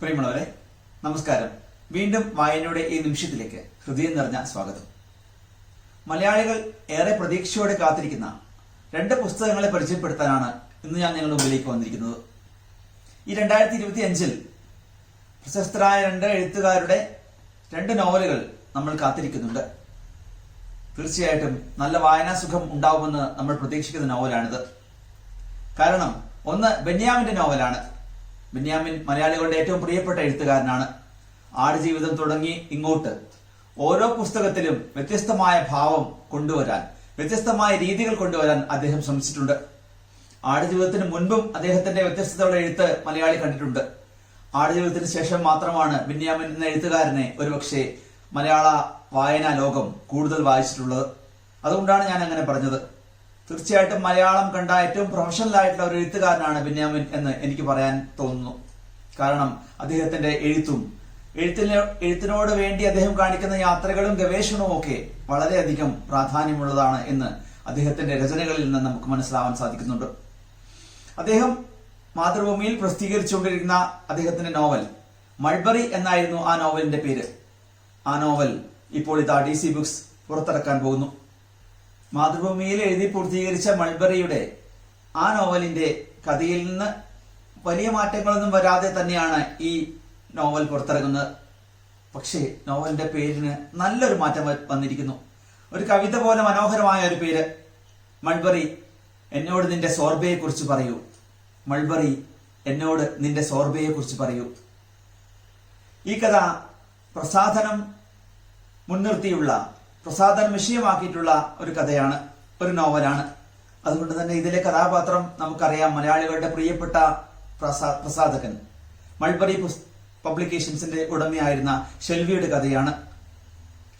പ്രിയമുള്ളവരെ നമസ്കാരം. വീണ്ടും വായനയുടെ ഈ നിമിഷത്തിലേക്ക് ഹൃദയം നിറഞ്ഞ സ്വാഗതം. മലയാളികൾ ഏറെ പ്രതീക്ഷയോടെ കാത്തിരിക്കുന്ന രണ്ട് പുസ്തകങ്ങളെ പരിചയപ്പെടുത്താനാണ് ഇന്ന് ഞാൻ നിങ്ങളുടെ മുമ്പിലേക്ക് വന്നിരിക്കുന്നത്. ഈ രണ്ടായിരത്തി ഇരുപത്തി അഞ്ചിൽ പ്രശസ്തരായ രണ്ട് എഴുത്തുകാരുടെ രണ്ട് നോവലുകൾ നമ്മൾ കാത്തിരിക്കുന്നുണ്ട്. തീർച്ചയായിട്ടും നല്ല വായനാസുഖം ഉണ്ടാവുമെന്ന് നമ്മൾ പ്രതീക്ഷിക്കുന്ന നോവലാണിത്. കാരണം ഒന്ന് ബെന്യാമിന്റെ നോവലാണ്. ബെന്യാമിൻ മലയാളികളുടെ ഏറ്റവും പ്രിയപ്പെട്ട എഴുത്തുകാരനാണ്. ആടുജീവിതം തുടങ്ങി ഇങ്ങോട്ട്. ഓരോ പുസ്തകത്തിലും വ്യത്യസ്തമായ ഭാവം കൊണ്ടുവരാൻ വ്യത്യസ്തമായ രീതികൾ കൊണ്ടുവരാൻ അദ്ദേഹം ശ്രമിച്ചിട്ടുണ്ട്. ആടുജീവിതത്തിന് മുൻപും അദ്ദേഹത്തിന്റെ വ്യത്യസ്തതയുടെ എഴുത്ത് മലയാളി കണ്ടിട്ടുണ്ട്. ആടുജീവിതത്തിന് ശേഷം മാത്രമാണ് ബെന്യാമിൻ എന്ന എഴുത്തുകാരനെ ഒരുപക്ഷെ മലയാള വായനാ ലോകം കൂടുതൽ വായിച്ചിട്ടുള്ളത്. അതുകൊണ്ടാണ് ഞാൻ അങ്ങനെ പറഞ്ഞത്. തീർച്ചയായിട്ടും മലയാളം കണ്ട ഏറ്റവും പ്രൊഫഷണൽ ആയിട്ടുള്ള ഒരു എഴുത്തുകാരനാണ് ബെന്യാമിൻ എന്ന് എനിക്ക് പറയാൻ തോന്നുന്നു. കാരണം അദ്ദേഹത്തിന്റെ എഴുത്തും എഴുത്തിന് എഴുത്തിനോട് വേണ്ടി അദ്ദേഹം കാണിക്കുന്ന യാത്രകളും ഗവേഷണവും ഒക്കെ വളരെയധികം പ്രാധാന്യമുള്ളതാണ് എന്ന് അദ്ദേഹത്തിന്റെ രചനകളിൽ നിന്ന് നമുക്ക് മനസ്സിലാവാൻ സാധിക്കുന്നുണ്ട്. അദ്ദേഹം മാതൃഭൂമിയിൽ പ്രസിദ്ധീകരിച്ചുകൊണ്ടിരിക്കുന്ന അദ്ദേഹത്തിന്റെ നോവൽ മൾബറി എന്നായിരുന്നു ആ നോവലിന്റെ പേര്. ആ നോവൽ ഇപ്പോൾ ഇതാ ഡി സി ബുക്സ് പുറത്തിറക്കാൻ പോകുന്നു. മാതൃഭൂമിയിൽ എഴുതി പൂർത്തീകരിച്ച മൾബറിയുടെ ആ നോവലിന്റെ കഥയിൽ നിന്ന് വലിയ മാറ്റങ്ങളൊന്നും വരാതെ തന്നെയാണ് ഈ നോവൽ പുറത്തിറങ്ങുന്നത്. പക്ഷേ നോവലിന്റെ പേരിന് നല്ലൊരു മാറ്റം വന്നിരിക്കുന്നു. ഒരു കവിത പോലെ മനോഹരമായ ഒരു പേര്. മൾബറി എന്നോട് നിന്റെ സോർബയെ കുറിച്ച് പറയൂ. മൾബറി എന്നോട് നിന്റെ സോർബയെ കുറിച്ച് പറയൂ. ഈ കഥ പ്രസാധനം മുൻനിർത്തിയുള്ള പ്രസാദനം വിഷയമാക്കിയിട്ടുള്ള ഒരു കഥയാണ് ഒരു നോവലാണ്. അതുകൊണ്ട് തന്നെ ഇതിലെ കഥാപാത്രം നമുക്കറിയാം മലയാളികളുടെ പ്രിയപ്പെട്ട പ്രസാദകൻ മൾബറി പബ്ലിക്കേഷൻസിന്റെ ഉടമയായിരുന്ന ഷെൽവിയുടെ കഥയാണ്.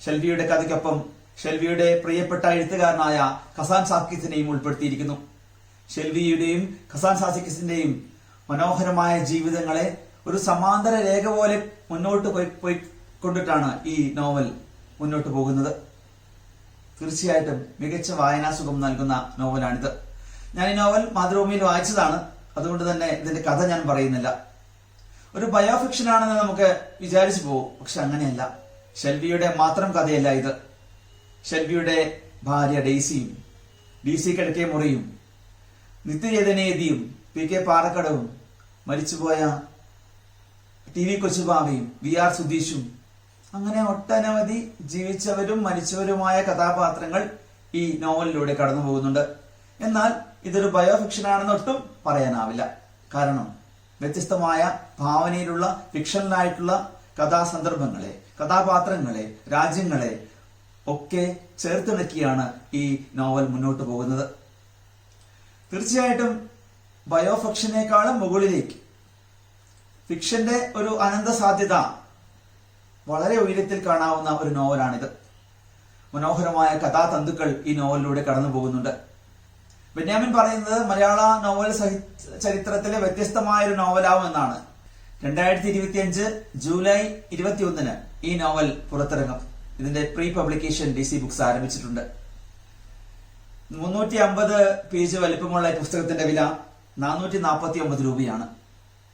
ഷെൽവിയുടെ കഥയ്ക്കൊപ്പം ഷെൽവിയുടെ പ്രിയപ്പെട്ട എഴുത്തുകാരനായ ഖസാൻ സാക്കിസിനെയും ഉൾപ്പെടുത്തിയിരിക്കുന്നു. ഷെൽവിയുടെയും ഖസാൻ സാക്കിസിന്റെയും മനോഹരമായ ജീവിതങ്ങളെ ഒരു സമാന്തര രേഖ പോലെ മുന്നോട്ട് പോയി പോയി കൊണ്ടിട്ടാണ് ഈ നോവൽ മുന്നോട്ട് പോകുന്നത്. തീർച്ചയായിട്ടും മികച്ച വായനാസുഖം നൽകുന്ന നോവലാണിത്. ഞാൻ ഈ നോവൽ മാതൃഭൂമിയിൽ വായിച്ചതാണ്. അതുകൊണ്ട് തന്നെ ഇതിന്റെ കഥ ഞാൻ പറയുന്നില്ല. ഒരു ബയോഫിക്ഷൻ ആണെന്ന് നമുക്ക് വിചാരിച്ചു പോകും പക്ഷെ അങ്ങനെയല്ല. ഷെൽവിയുടെ മാത്രം കഥയല്ല ഇത്. ഷെൽവിയുടെ ഭാര്യ ഡെയ്സിയും ഡി സി കിഴക്കേ മുറിയും നിത്യചേതനേതിയും പി കെ പാറക്കടവും മരിച്ചുപോയ ടി വി കൊച്ചുബാവയും വി ആർ സുധീഷും അങ്ങനെ ഒട്ടനവധി ജീവിച്ചവരും മരിച്ചവരുമായ കഥാപാത്രങ്ങൾ ഈ നോവലിലൂടെ കടന്നു പോകുന്നുണ്ട്. എന്നാൽ ഇതൊരു ബയോഫിക്ഷൻ ആണെന്ന് ഒട്ടും പറയാനാവില്ല. കാരണം വ്യത്യസ്തമായ ഭാവനയിലുള്ള ഫിക്ഷനിലായിട്ടുള്ള കഥാസന്ദർഭങ്ങളെ കഥാപാത്രങ്ങളെ രാജ്യങ്ങളെ ഒക്കെ ചേർത്തിണക്കിയാണ് ഈ നോവൽ മുന്നോട്ട് പോകുന്നത്. തീർച്ചയായിട്ടും ബയോഫിക്ഷനേക്കാളും മുകളിലേക്ക് ഫിക്ഷന്റെ ഒരു അനന്ത സാധ്യത വളരെ ഉയരത്തിൽ കാണാവുന്ന ഒരു നോവലാണിത്. മനോഹരമായ കഥാതന്തുക്കൾ ഈ നോവലിലൂടെ കടന്നു പോകുന്നുണ്ട്. ബെന്യാമിൻ പറയുന്നത് മലയാള നോവൽ ചരിത്രത്തിലെ വ്യത്യസ്തമായ ഒരു നോവലാവും എന്നാണ്. രണ്ടായിരത്തി ഇരുപത്തിയഞ്ച് ജൂലൈ ഇരുപത്തിയൊന്നിന് ഈ നോവൽ പുറത്തിറങ്ങും. ഇതിന്റെ pre publication D C books ആരംഭിച്ചിട്ടുണ്ട്. മുന്നൂറ്റി അമ്പത് പേജ് വലിപ്പമുള്ള പുസ്തകത്തിന്റെ വില നാനൂറ്റി നാൽപ്പത്തി ഒമ്പത് രൂപയാണ്.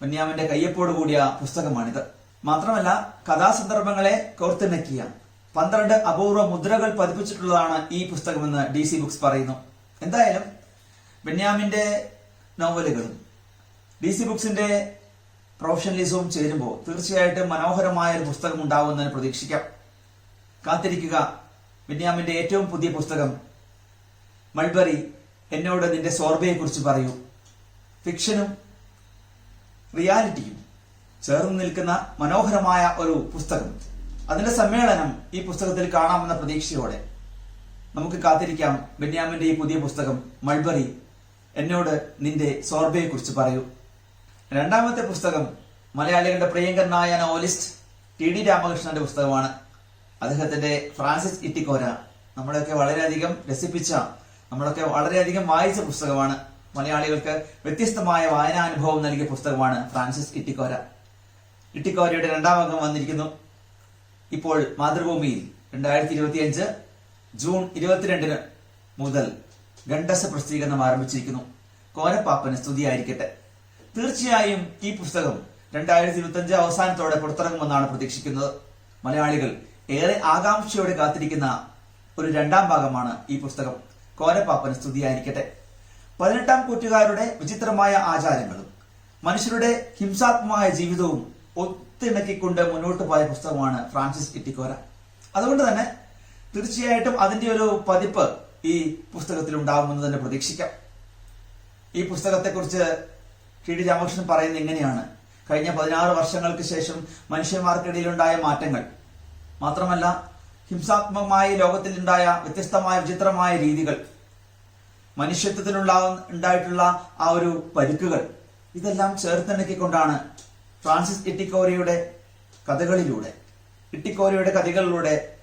ബെന്യാമിന്റെ കയ്യപ്പോട് കൂടിയ പുസ്തകമാണിത്. മാത്രമല്ല കഥാസന്ദർഭങ്ങളെ കോർത്തിണക്കിയ പന്ത്രണ്ട് അപൂർവ മുദ്രകൾ പതിപ്പിച്ചിട്ടുള്ളതാണ് ഈ പുസ്തകമെന്ന് ഡി സി ബുക്സ് പറയുന്നു. എന്തായാലും ബെന്യാമിന്റെ നോവലുകളും ഡി സി ബുക്സിന്റെ പ്രൊഫഷണലിസവും ചേരുമ്പോൾ തീർച്ചയായിട്ടും മനോഹരമായ ഒരു പുസ്തകം ഉണ്ടാവുമെന്ന് പ്രതീക്ഷിക്കാം. കാത്തിരിക്കുക. ബെന്യാമിന്റെ ഏറ്റവും പുതിയ പുസ്തകം മൾബറി എന്നോട് നിന്റെ സോർബയെ കുറിച്ച് പറയൂ. ഫിക്ഷനും റിയാലിറ്റിയും ചേർന്ന് നിൽക്കുന്ന മനോഹരമായ ഒരു പുസ്തകം. അതിന്റെ സമ്മേളനം ഈ പുസ്തകത്തിൽ കാണാമെന്ന പ്രതീക്ഷയോടെ നമുക്ക് കാത്തിരിക്കാം. ബെന്യാമിന്റെ ഈ പുതിയ പുസ്തകം മൾബറി എന്നോട് നിന്റെ സോർബയെ കുറിച്ച് പറയൂ. രണ്ടാമത്തെ പുസ്തകം മലയാളികളുടെ പ്രിയങ്കരനായ നോവലിസ്റ്റ് ടി ഡി രാമകൃഷ്ണന്റെ പുസ്തകമാണ്. അദ്ദേഹത്തിന്റെ ഫ്രാൻസിസ് ഇറ്റിക്കോര നമ്മളെയൊക്കെ വളരെയധികം രസിപ്പിച്ച നമ്മളൊക്കെ വളരെയധികം വായിച്ച പുസ്തകമാണ്. മലയാളികൾക്ക് വ്യത്യസ്തമായ വായനാനുഭവം നൽകിയ പുസ്തകമാണ് ഫ്രാൻസിസ് ഇറ്റിക്കോര. ഇട്ടിക്കോരയുടെ രണ്ടാം അംഗം വന്നിരിക്കുന്നു. ഇപ്പോൾ മാതൃഭൂമിയിൽ രണ്ടായിരത്തി ഇരുപത്തിയഞ്ച് ജൂൺ ഇരുപത്തിരണ്ടിന് മുതൽ ഗണ്ടസ പ്രസിദ്ധീകരണം ആരംഭിച്ചിരിക്കുന്നു. കോരപ്പാപ്പന് സ്തുതിയായിരിക്കട്ടെ. തീർച്ചയായും ഈ പുസ്തകം രണ്ടായിരത്തി ഇരുപത്തിയഞ്ച് അവസാനത്തോടെ പുറത്തിറങ്ങുമെന്നാണ് പ്രതീക്ഷിക്കുന്നത്. മലയാളികൾ ഏറെ ആകാംക്ഷയോടെ കാത്തിരിക്കുന്ന ഒരു രണ്ടാം ഭാഗമാണ് ഈ പുസ്തകം. കോരപ്പാപ്പന് സ്തുതിയായിരിക്കട്ടെ. പതിനെട്ടാം കൂറ്റുകാരുടെ വിചിത്രമായ ആചാരങ്ങളും മനുഷ്യരുടെ ഹിംസാത്മകമായ ജീവിതവും ഒത്തിണക്കിക്കൊണ്ട് മുന്നോട്ട് പോയ പുസ്തകമാണ് ഫ്രാൻസിസ് ഇട്ടിക്കോര. അതുകൊണ്ട് തന്നെ തീർച്ചയായിട്ടും അതിന്റെ ഒരു പതിപ്പ് ഈ പുസ്തകത്തിൽ ഉണ്ടാകുമെന്ന് തന്നെ പ്രതീക്ഷിക്കാം. ഈ പുസ്തകത്തെക്കുറിച്ച് ടി ഡി രാമകൃഷ്ണൻ പറയുന്നത് ഇങ്ങനെയാണ് കഴിഞ്ഞ പതിനാറ് വർഷങ്ങൾക്ക് ശേഷം മനുഷ്യന്മാർക്കിടയിലുണ്ടായ മാറ്റങ്ങൾ. മാത്രമല്ല ഹിംസാത്മകമായ ലോകത്തിലുണ്ടായ വ്യത്യസ്തമായ വിചിത്രമായ രീതികൾ മനുഷ്യത്വത്തിനുള്ള ഉണ്ടായിട്ടുള്ള ആ ഒരു പരിക്കുകൾ ഇതെല്ലാം ചേർത്തിണക്കിക്കൊണ്ടാണ് ഫ്രാൻസിസ് ഇട്ടിക്കോരയുടെ കഥകളിലൂടെ ഇട്ടിക്കോരയുടെ കഥകളിലൂടെ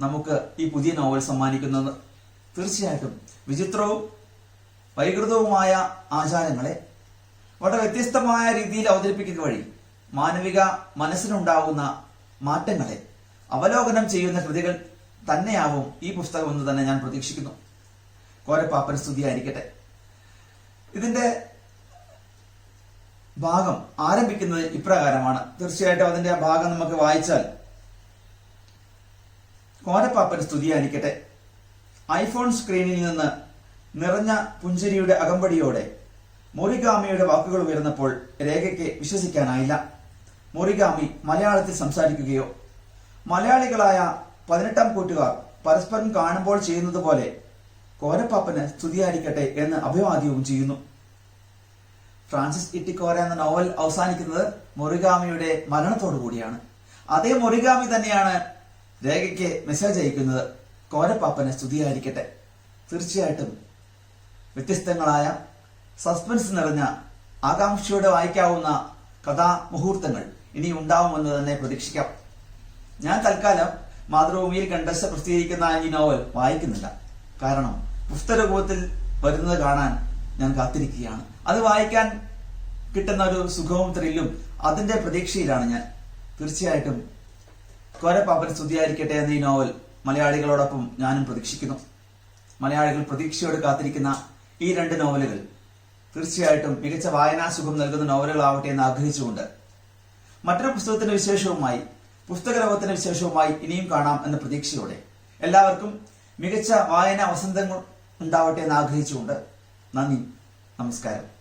നമുക്ക് ഈ പുതിയ നോവൽ സമ്മാനിക്കുന്നത് തീർച്ചയായിട്ടും വിചിത്രവും വൈകൃതവുമായ ആചാരങ്ങളെ വളരെ വ്യത്യസ്തമായ രീതിയിൽ അവതരിപ്പിക്കുന്ന വഴി മാനവിക മനസ്സിനുണ്ടാവുന്ന മാറ്റങ്ങളെ അവലോകനം ചെയ്യുന്ന കൃതികൾ തന്നെയാവും ഈ പുസ്തകം എന്ന് തന്നെ ഞാൻ പ്രതീക്ഷിക്കുന്നു. കോരപ്പാപ്പൻ സ്തുതിയായിരിക്കട്ടെ. ഇതിന്റെ ഭാഗം ആരംഭിക്കുന്നത് ഇപ്രകാരമാണ്. തീർച്ചയായിട്ടും അതിന്റെ ഭാഗം നമുക്ക് വായിച്ചാൽ കോരപ്പാപ്പൻ സ്തുതിയായിരിക്കട്ടെ. ഐഫോൺ സ്ക്രീനിൽ നിന്ന് നിറഞ്ഞ പുഞ്ചിരിയുടെ അകമ്പടിയോടെ മൊറിഗാമിയുടെ വാക്കുകൾ ഉയർന്നപ്പോൾ രേഖയ്ക്ക് വിശ്വസിക്കാനായില്ല. മൊറിഗാമി മലയാളത്തിൽ സംസാരിക്കുകയോ മലയാളികളായ പതിനെട്ടാം കൂട്ടുകാർ പരസ്പരം കാണുമ്പോൾ ചെയ്യുന്നത് പോലെ കോരപ്പാപ്പന് സ്തുതിയായിരിക്കട്ടെ എന്ന് അഭിവാദ്യവും ചെയ്യുന്നു. ഫ്രാൻസിസ് ഇട്ടിക്കോര എന്ന നോവൽ അവസാനിക്കുന്നത് മൊറിഗാമിയുടെ മരണത്തോടു കൂടിയാണ്. അതേ മൊറിഗാമി തന്നെയാണ് രേഖയ്ക്ക് മെസ്സേജ് അയക്കുന്നത്. കോരപ്പാപ്പന് സ്തുതിയായിരിക്കട്ടെ. തീർച്ചയായിട്ടും വ്യത്യസ്തങ്ങളായ സസ്പെൻസ് നിറഞ്ഞ ആകാംക്ഷയോടെ വായിക്കാവുന്ന കഥാ മുഹൂർത്തങ്ങൾ ഇനി ഉണ്ടാവുമെന്ന് തന്നെ പ്രതീക്ഷിക്കാം. ഞാൻ തൽക്കാലം മാതൃഭൂമിയിൽ കണ്ടസ് പ്രസിദ്ധീകരിക്കുന്ന ഈ നോവൽ വായിക്കുന്നില്ല. കാരണം പുസ്തകരൂപത്തിൽ വരുന്നത് കാണാൻ ഞാൻ കാത്തിരിക്കുകയാണ്. അത് വായിക്കാൻ കിട്ടുന്ന ഒരു സുഖവും ത്രില്ലും അതിന്റെ പ്രതീക്ഷയിലാണ് ഞാൻ. തീർച്ചയായിട്ടും കോരപ്പാപ്പൻ സ്തുതിയായിരിക്കട്ടെ എന്ന ഈ നോവൽ മലയാളികളോടൊപ്പം ഞാനും പ്രതീക്ഷിക്കുന്നു. മലയാളികൾ പ്രതീക്ഷയോട് കാത്തിരിക്കുന്ന ഈ രണ്ട് നോവലുകൾ തീർച്ചയായിട്ടും മികച്ച വായനാസുഖം നൽകുന്ന നോവലുകളാവട്ടെ എന്ന് ആഗ്രഹിച്ചുകൊണ്ട് മറ്റൊരു പുസ്തകത്തിന്റെ വിശേഷവുമായി പുസ്തകലോകത്തിന്റെ വിശേഷവുമായി ഇനിയും കാണാം എന്ന പ്രതീക്ഷയോടെ എല്ലാവർക്കും മികച്ച വായന വസന്തങ്ങൾ ഉണ്ടാവട്ടെ എന്ന് ആഗ്രഹിച്ചുകൊണ്ട് നന്ദി നമസ്കാരം.